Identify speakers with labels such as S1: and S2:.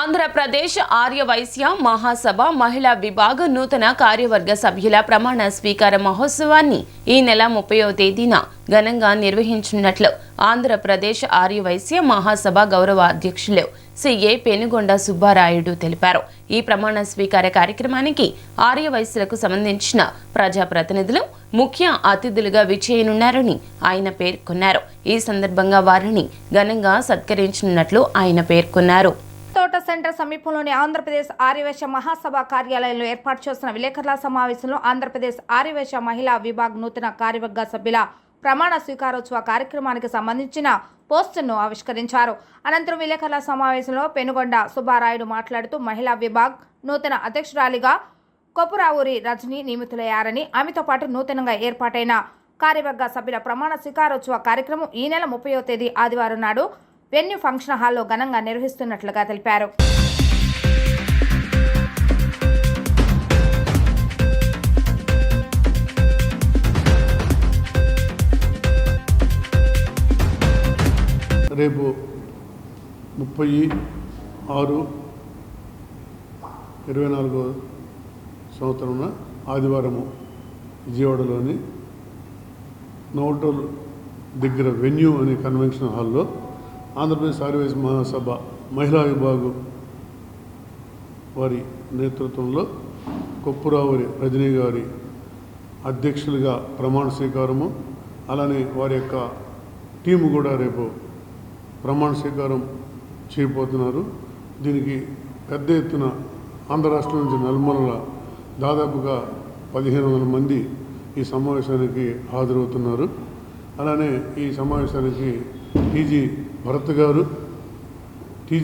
S1: ఆంధ్రప్రదేశ్ ఆర్యవైశ్య మహాసభ మహిళా విభాగ నూతన కార్యవర్గ సభ్యుల ప్రమాణ స్వీకార మహోత్సవాన్ని ఈ నెల ముప్పయో తేదీన ఘనంగా నిర్వహించనున్నట్లు ఆంధ్రప్రదేశ్ ఆర్యవైశ్య మహాసభ గౌరవ అధ్యక్షులు సిఏ పెనుగొండ సుబ్బారాయుడు తెలిపారు. ఈ ప్రమాణ స్వీకార కార్యక్రమానికి ఆర్యవైశ్యులకు సంబంధించిన ప్రజాప్రతినిధులు ముఖ్య అతిథులుగా విచ్చేయనున్నారని ఆయన పేర్కొన్నారు. ఈ సందర్భంగా వారిని ఘనంగా సత్కరించనున్నట్లు ఆయన పేర్కొన్నారు.
S2: సెంటర్ సమీపంలోని ఆంధ్రప్రదేశ్ ఆర్యవేశ మహాసభ కార్యాలయంలో ఏర్పాటు చేసిన విలేకరుల సమావేశంలో ఆంధ్రప్రదేశ్ ఆర్యవేశ మహిళా విభాగ్ నూతన కార్యవర్గ సభ్యుల ప్రమాణ స్వీకారోత్సవ కార్యక్రమానికి సంబంధించిన పోస్టును ఆవిష్కరించారు. అనంతరం విలేకరుల సమావేశంలో పెనుగొండ సుబ్బారాయుడు మాట్లాడుతూ మహిళా విభాగ్ నూతన అధ్యక్షురాలిగా కొపురావూరి రజని నియమితులయ్యారని ఆమెతో పాటు నూతనంగా ఏర్పాటైన కార్యవర్గ సభ్యుల ప్రమాణ స్వీకారోత్సవ కార్యక్రమం ఈ నెల ముప్పయో తేదీ ఆదివారం నాడు వెన్యూ ఫంక్షన్ హాల్లో ఘనంగా నిర్వహిస్తున్నట్లుగా తెలిపారు.
S3: రేపు ముప్పై ఆరు ఇరవై నాలుగో సంవత్సరమున ఆదివారము విజయవాడలోని నోటల్ దగ్గర వెన్యూ అనే కన్వెన్షన్ హాల్లో ఆంధ్రప్రదేశ్ ఆర్యవేశ మహాసభ మహిళా విభాగం వారి నేతృత్వంలో కొప్పురావురి రజనీ గారి అధ్యక్షులుగా ప్రమాణ స్వీకారము అలానే వారి యొక్క టీము కూడా రేపు ప్రమాణ స్వీకారం చేయబోతున్నారు. దీనికి పెద్ద ఎత్తున ఆంధ్ర రాష్ట్రం నుంచి నలుమూలల దాదాపుగా పదిహేను వందల మంది ఈ సమావేశానికి హాజరవుతున్నారు. అలానే ఈ సమావేశానికి టీజీ భరత్ గారు